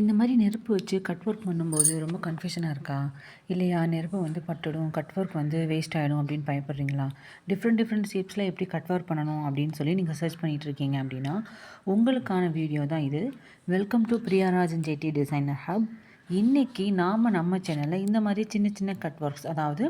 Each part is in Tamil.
இந்த மாதிரி நெருப்பு வச்சு கட் ஒர்க் பண்ணும்போது ரொம்ப கன்ஃபியூஷனாக இருக்கா? இல்லையா? நெருப்பு வந்து பட்டுடும் கட் ஒர்க் வந்து வேஸ்ட் ஆகிடும் அப்படின்னு பயப்படுறீங்களா? டிஃப்ரெண்ட் டிஃப்ரெண்ட் ஷேப்ஸில் எப்படி கட் ஒர்க் பண்ணணும் அப்படின்னு சொல்லி நீங்கள் சர்ச் பண்ணிகிட்டு இருக்கீங்க அப்படின்னா உங்களுக்கான வீடியோ தான் இது. வெல்கம் டு பிரியாராஜன் ஜெட்டி டிசைனர் ஹப் இன்றைக்கி நாம் நம்ம சேனலில் இந்த மாதிரி சின்ன சின்ன கட் ஒர்க்ஸ் அதாவது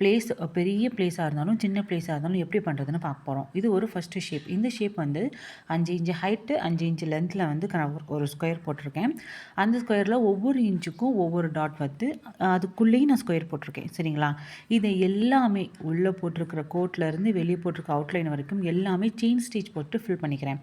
பிளேஸ் பெரிய பிளேஸாக இருந்தாலும் சின்ன பிளேஸாக இருந்தாலும் எப்படி பண்ணுறதுன்னு பார்க்க போகிறோம் இது ஒரு ஃபஸ்ட்டு ஷேப் இந்த ஷேப் வந்து அஞ்சு இன்ச்சு ஹைட்டு அஞ்சு இன்ச்சு லென்த்தில் வந்து ஒரு ஸ்கொயர் போட்டிருக்கேன். அந்த ஸ்கொயரில் ஒவ்வொரு இன்ச்சுக்கும் ஒவ்வொரு டாட் வந்து அதுக்குள்ளேயும் நான் ஸ்கொயர் போட்டிருக்கேன். சரிங்களா? இதை எல்லாமே உள்ளே போட்டிருக்கிற கோட்லேருந்து வெளியே போட்டிருக்க அவுட்லைன் வரைக்கும் எல்லாமே செயின் ஸ்டிச் போட்டு ஃபில் பண்ணிக்கிறேன்.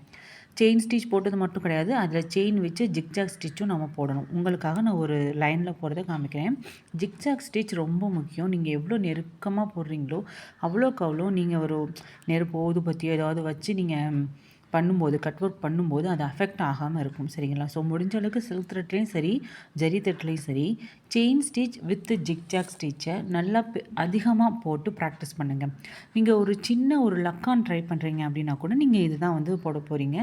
செயின் ஸ்டிச் போட்டது மட்டும் கிடையாது. அதில் செயின் வச்சு ஜிக்ஜாக் ஸ்டிச்சும் நம்ம போடணும். உங்களுக்காக நான் ஒரு லைனில் போகிறத காமிக்கிறேன். ஜிக்ஜாக் ஸ்டிச் ரொம்ப முக்கியம். நீங்கள் எவ்வளோ நெருக்கமாக போடுறீங்களோ அவ்வளோக்கு அவ்வளோ நீங்கள் ஒரு நெருப்பு ஊதுபத்தி ஏதாவது வச்சு நீங்கள் பண்ணும்போது கட் ஒர்க் பண்ணும்போது அது அஃபெக்ட் ஆகாமல் இருக்கும் சரிங்களா? ஸோ முடிஞ்ச அளவுக்கு சில்க் த்ரெட்லேயும் சரி ஜரி த்ரெட்லேயும் சரி செயின் ஸ்டிச் வித் ஜிக்ஜாக் ஸ்டிச்சை நல்லா அதிகமாக போட்டு ப்ராக்டிஸ் பண்ணுங்கள் நீங்கள் ஒரு சின்ன ஒரு லக்கான் ட்ரை பண்ணுறீங்க அப்படின்னா கூட நீங்கள் இதுதான் வந்து போட போகிறீங்க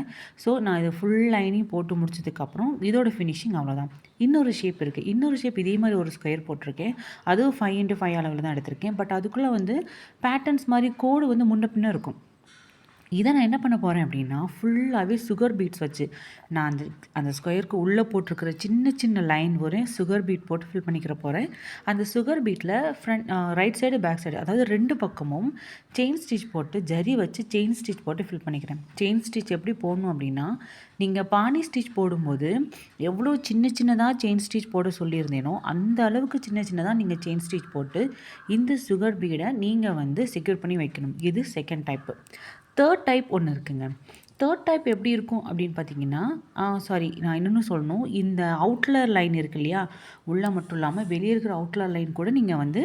ஸோ நான் இதை ஃபுல் லைனையும் போட்டு முடிச்சதுக்கப்புறம் இதோட ஃபினிஷிங் அவ்வளோதான் இன்னொரு ஷேப் இருக்குது இன்னொரு ஷேப் இதே மாதிரி ஒரு ஸ்கொயர் போட்டிருக்கேன். அதுவும் ஃபைவ் இன்ட்டு ஃபைவ் அளவில் தான் எடுத்திருக்கேன். பட் அதுக்குள்ளே வந்து பேட்டர்ன்ஸ் மாதிரி கோடு வந்து முன்ன பின்ன இருக்கும். இதை நான் என்ன பண்ண போகிறேன் அப்படின்னா ஃபுல்லாகவே சுகர் பீட்ஸ் வச்சு நான் அந்த அந்த ஸ்கொயருக்கு உள்ளே போட்டிருக்கிற சின்ன சின்ன லைன் வரையும் சுகர் பீட் போட்டு ஃபில் பண்ணிக்கிற போகிறேன் அந்த sugar beetle front right side back side அதாவது ரெண்டு பக்கமும் செயின் ஸ்டிச் போட்டு ஜரி வச்சு செயின் ஸ்டிச் போட்டு ஃபில் பண்ணிக்கிறேன். செயின் ஸ்டிச் எப்படி போடணும் அப்படின்னா நீங்கள் பானி ஸ்டிச் போடும்போது எவ்வளோ சின்ன சின்னதாக செயின் ஸ்டிச் போட சொல்லியிருந்தேனோ அந்த அளவுக்கு சின்ன சின்னதாக நீங்கள் செயின் ஸ்டிச் போட்டு இந்த சுகர் பீடை நீங்கள் வந்து செக்யூர் பண்ணி வைக்கணும். இது செகண்ட் டைப்பு தேர்ட் டைப் ஒன்று இருக்குங்க. தேர்ட் டைப் எப்படி இருக்கும் அப்படின்னு பார்த்தீங்கன்னா சாரி நான் இன்னொன்று சொல்லணும். இந்த அவுட்லர் லைன் இருக்கு இல்லையா? உள்ளே மட்டும் இல்லாமல் வெளியே இருக்கிற அவுட்லர் லைன் கூட நீங்கள் வந்து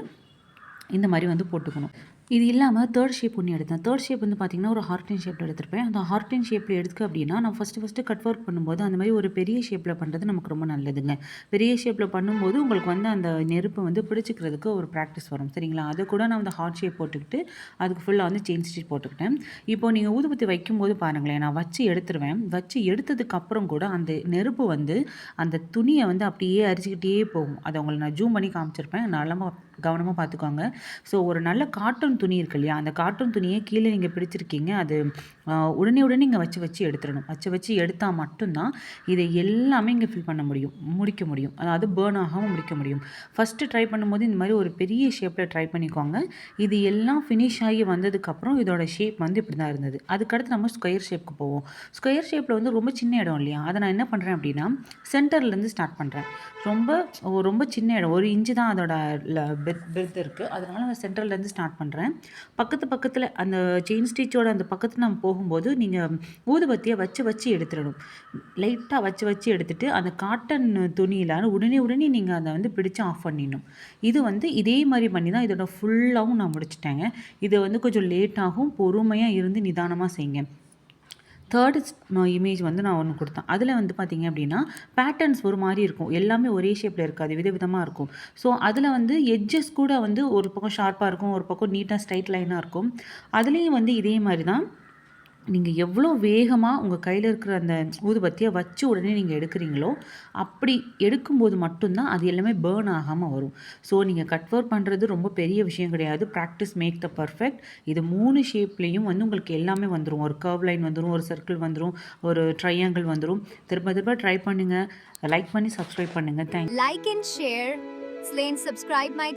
இந்த மாதிரி வந்து போட்டுக்கணும். இது இல்லாமல் தேர்ட் ஷேப் ஒன்று எடுத்தேன். தேர்ட் ஷேப் வந்து பார்த்திங்கன்னா ஒரு ஹார்டின் ஷேப்பில் எடுத்திருப்பேன். அந்த ஹார்டின் ஷேப்பில் எடுத்துக்க அப்படின்னா நான் ஃபஸ்ட்டு ஃபஸ்ட்டு கட் ஒர்க் பண்ணும்போது அந்த மாதிரி ஒரு பெரிய ஷேப்பில் பண்ணுறது நமக்கு ரொம்ப நல்லதுங்க. பெரிய ஷேப்பில் பண்ணும்போது உங்களுக்கு வந்து அந்த நெருப்பு வந்து பிடிச்சிக்கிறதுக்கு ஒரு ப்ராக்டிஸ் வரும். சரிங்களா? அதை கூட நான் அந்த ஹார்ட் ஷேப் போட்டுக்கிட்டு அதுக்கு ஃபுல்லாக வந்து செயின் ஸ்டிச் போட்டுக்கிட்டேன். இப்போ நீங்கள் ஊதுபத்தி வைக்கும்போது பாருங்களேன் நான் வச்சு எடுத்துருவேன். வச்சு எடுத்ததுக்கப்புறம் கூட அந்த நெருப்பு வந்து அந்த துணியை வந்து அப்படியே அரிச்சிக்கிட்டே போகும். அதை உங்களை நான் ஜூம் பண்ணி காமிச்சிருப்பேன். நல்லா கவனமாக பார்த்துக்கோங்க. ஸோ ஒரு நல்ல காட்டன் துணி இருக்கு இல்லையா? அந்த கார்ட்டூன் துணியை கீழே நீங்கள் பிடிச்சிருக்கீங்க. அது உடனே உடனே இங்கே வச்சு வச்சு எடுத்துடணும். வச்சு வச்சு எடுத்தால் மட்டும்தான் இதை எல்லாமே இங்கே ஃபில் பண்ண முடியும். முடிக்க முடியும். அதாவது பேர்ன் ஆகாமல் முடிக்க முடியும். ஃபஸ்ட்டு ட்ரை பண்ணும்போது இந்த மாதிரி ஒரு பெரிய ஷேப்பில் ட்ரை பண்ணிக்கோங்க. இது எல்லாம் ஃபினிஷ் ஆகி வந்ததுக்கப்புறம் இதோட ஷேப் வந்து இப்படி தான் இருந்தது. அதுக்கடுத்து நம்ம ஸ்கொயர் ஷேப்புக்கு போவோம். ஸ்கொயர் ஷேப்பில் வந்து ரொம்ப சின்ன இடம் இல்லையா? அதை நான் என்ன பண்ணுறேன் அப்படின்னா சென்டர்லேருந்து ஸ்டார்ட் பண்ணுறேன் ரொம்ப ரொம்ப சின்ன இடம். ஒரு இன்ச்சு தான் அதோட பெத் பெர்த் இருக்குது அதனால் நான் சென்டர்லேருந்து ஸ்டார்ட் பண்ணுறேன் பக்கத்து பக்கத்தில் அந்த செயின் ஸ்டிச்சோட அந்த பக்கத்தில் நம்ம போகும்போது நீங்கள் ஊதுபத்தியை வச்சு வச்சு எடுத்துடணும். லைட்டாக வச்சு வச்சு எடுத்துகிட்டு அந்த காட்டன் துணியில் உடனே உடனே நீங்கள் அதை வந்து பிடிச்சு ஆஃப் பண்ணிடணும். இது வந்து இதே மாதிரி பண்ணி தான் இதோட ஃபுல்லாகவும் நான் முடிச்சிட்டேங்க. இதை வந்து கொஞ்சம் லேட்டாகும் பொறுமையாக இருந்து நிதானமாக செய்யுங்க. தேர்டு இமேஜ் வந்து நான் ஒன்று கொடுத்தேன். அதில் வந்து பார்த்திங்க அப்படின்னா பேட்டர்ன்ஸ் ஒரு மாதிரி இருக்கும். எல்லாமே ஒரே ஷேப்பில் இருக்காது. வித விதமாக இருக்கும். ஸோ அதில் வந்து எட்ஜஸ் கூட வந்து ஒரு பக்கம் ஷார்ப்பாக இருக்கும் ஒரு பக்கம் நீட்டாக ஸ்ட்ரைட் லைனாக இருக்கும். அதுலேயும் வந்து இதே மாதிரி தான் நீங்கள் எவ்வளோ வேகமாக உங்கள் கையில் இருக்கிற அந்த ஊதுபத்தியை வச்சு உடனே நீங்கள் எடுக்கிறீங்களோ அப்படி எடுக்கும்போது மட்டும்தான் அது எல்லாமே பேர்ன் ஆகாமல் வரும். ஸோ நீங்கள் கட் ஒர்க் பண்ணுறது ரொம்ப பெரிய விஷயம் கிடையாது. ப்ராக்டிஸ் மேக் த பர்ஃபெக்ட் இது மூணு ஷேப்லேயும் வந்து உங்களுக்கு எல்லாமே வந்துடும் ஒரு கர்வ் லைன் வந்துடும் ஒரு சர்க்கிள் வந்துடும் ஒரு ட்ரையாங்கிள் வந்துடும் திரும்ப திரும்ப ட்ரை பண்ணுங்கள் லைக் பண்ணி சப்ஸ்கிரைப் பண்ணுங்கள் thank like and share slay and subscribe my.